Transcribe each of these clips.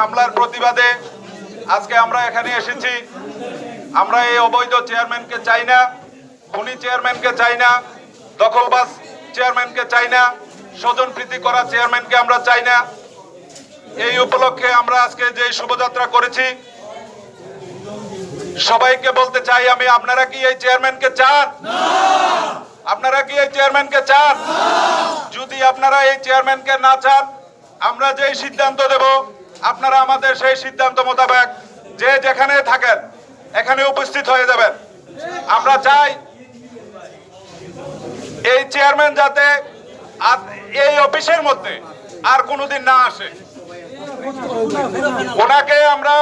হামলার প্রতিবাদে আজকে আমরা এখানে এসেছি। আমরা এই অবৈধ চেয়ারম্যানকে চাই না, খুনি চেয়ারম্যানকে চাই না, দখলবাজ চেয়ারম্যানকে চাই না, স্বজন প্রীতি করা চেয়ারম্যানকে আমরা চাই না। এই উপলক্ষে আমরা আজকে যে শুভযাত্রা করেছি, সবাইকে বলতে চাই আমি, আপনারা কি এই চেয়ারম্যানকে চান? আপনারা কি এই চেয়ারম্যানকে চান? যদি আপনারা এই চেয়ারম্যানকে না চান, আমরা যেই সিদ্ধান্ত দেব আপনারা আমাদের সেই সিদ্ধান্ত মোতাবেক যে যেখানে থাকেন, এখানে উপস্থিত হয়ে যাবেন। আমরা চাই এই চেয়ারম্যান যাতে এই অফিসের মধ্যে আর কোনোদিন না আসে। ওনাকে আমরা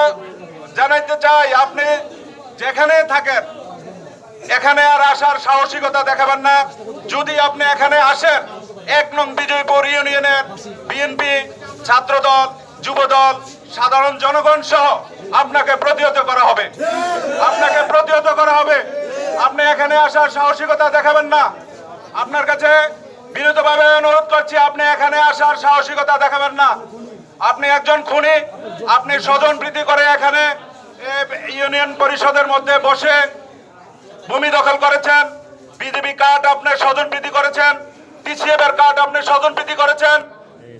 জানাইতে চাই, আপনি যেখানে থাকেন, এখানে আর আসার সাহসিকতা দেখাবেন না। যদি আপনি এখানে আসেন, এক নং বিজয়পুর ইউনিয়নের বিএনপি ছাত্রদল যুবদল, সাধারণ জনগণ সহ আপনাকে প্রতিহত করা হবে। আপনাকে প্রতিহত করা হবে। আপনি এখানে আসার সাহসিকতা দেখাবেন না। আপনার কাছে বিনীতভাবে অনুরোধ করছি, আপনি এখানে আসার সাহসিকতা দেখাবেন না। আপনি একজন খুনি, আপনি স্বজন প্রীতি করে এখানে ইউনিয়ন পরিষদের মধ্যে বসে ভূমি দখল করেছেন। বিজেপি কার্ড আপনি স্বজন প্রীতি করেছেন। টিসিএফ এর কার্ড আপনি স্বজন প্রীতি করেছেন।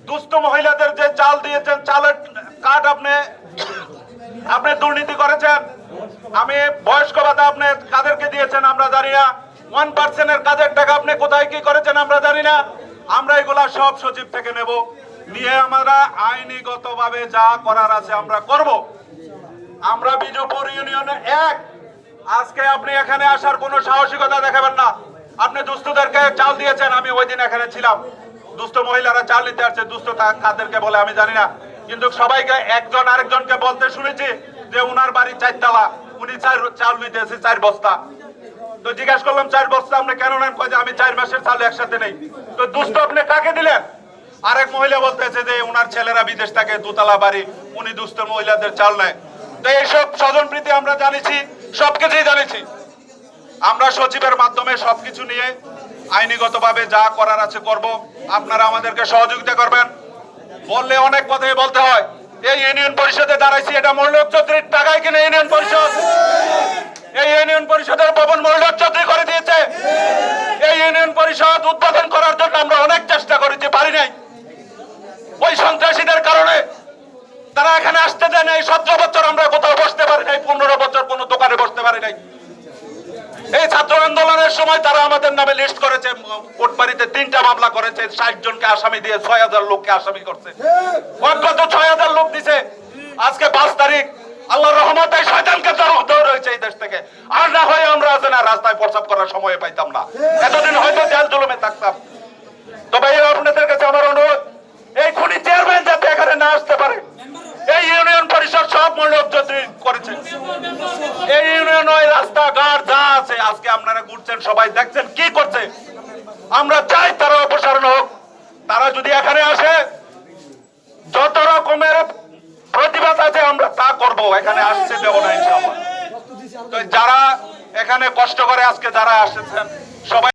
দুস্থ মহিলাদের যে চাল দিয়েছেন, চালের কার্ড আপনি আপনি দুর্নীতি করেছেন। আমি বয়স্ক ভাতা আপনি কাদেরকে দিয়েছেন আমরা জানি না। ওয়ান পার্সেন্টের কাজের টাকা আপনি কোথায় কি করেছেন আমরা জানি না। আমরা এগুলা সব সচিব থেকে নেব। নিয়ে আমরা আইনিগতভাবে যা করার আছে আমরা করব। আমরা বিজুপুর ইউনিয়নে এক। আজকে আপনি এখানে আসার কোনো সাহসিকতা দেখাবেন না। আপনি দুস্থদেরকে চাল দিয়েছেন, আমি ওই দিন এখানে ছিলাম। দুস্থ মহিলারা চাল নিতে আসছে দুস্থ তা- কাদেরকে বলে, আমি জানি না। কিন্তু সবাইকে একজন আরেকজনকে বলতে শুনেছি যে উনার বাড়ি চারতলা। উনি চার চাল নিতে এসে চার বস্তা। তো জিজ্ঞাসা করলাম, চার বস্তা আপনি কেন নেন? কয় আমি চার মাসের চাল একসাথে নেই। তো দুস্থ আপনি কাকে দিলেন? আরেক মহিলা বলতেছে যে উনার ছেলেরা বিদেশ থাকে, দুতলা বাড়ি, উনি দুস্থ মহিলাদের চাল নেয়। তো এইসব স্বজন প্রীতি আমরা জানিছি, সবকিছুই জানিছি। আমরা সচিবের মাধ্যমে সবকিছু নিয়ে আইনিগতভাবে যা করার আছে করব। আপনারা আমাদেরকে সহযোগিতা করবেন। বললে অনেক কথাই বলতে হয়। এই ইউনিয়ন পরিষদে দাঁড়াইছি, এটা মূল্যক চৌধুরীর টাকায় কিনে ইউনিয়ন পরিষদ? এই ইউনিয়ন পরিষদের ভবন মূল্যক চৌধুরী করে দিয়েছে। এই ইউনিয়ন পরিষদ উদ্বোধন করার জন্য আমরা অনেক চেষ্টা করেছি, পারি নাই। ওই সন্ত্রাসীদের কারণে তারা এখানে আসতে দেয় নাই। সতেরো বছর আমরা কোথাও বসতে পারি নাই, পনেরো বছর কোনো দোকানে বসতে পারি নাই। এই ছাত্র আন্দোলনের সময় তারা আমাদের নামে লিস্ট করেছে কোটবাড়িতে তিনটা মামলা করেছে, ষাট জনকে আসামি দিয়ে ছয় হাজার লোককে আসামি করছে। অন্তত ছয় হাজার লোক দিছে। আজকে পাঁচ তারিখ, আল্লাহর রহমতে শয়তানকে দৌড় হয়েছে এই দেশ থেকে। আর না হয় আমরা আছে না রাস্তায় প্রসাব করার সময় পাইতাম না। এতদিন হয়তো জেল জুলুমে থাকতাম। তবে এই আপনাদের কাছে আমার অনুরোধ, এই খুনি চেয়ারম্যান যাতে এখানে না আসতে পারে, এই ইউনিয়ন পরিষদ সব মূল্য করেছে, এই ইউনিয়ন ওই রাস্তাঘাট যা আজকে আপনারা ঘুরছেন, সবাই দেখছেন কি করছে। আমরা চাই তারা অপসারণ হোক। তারা যদি এখানে আসে, যত রকমের প্রতিবাদ আছে আমরা তা করব। এখানে আসছে দেব না যারা এখানে কষ্ট করে আজকে যারা আসেছেন, সবাই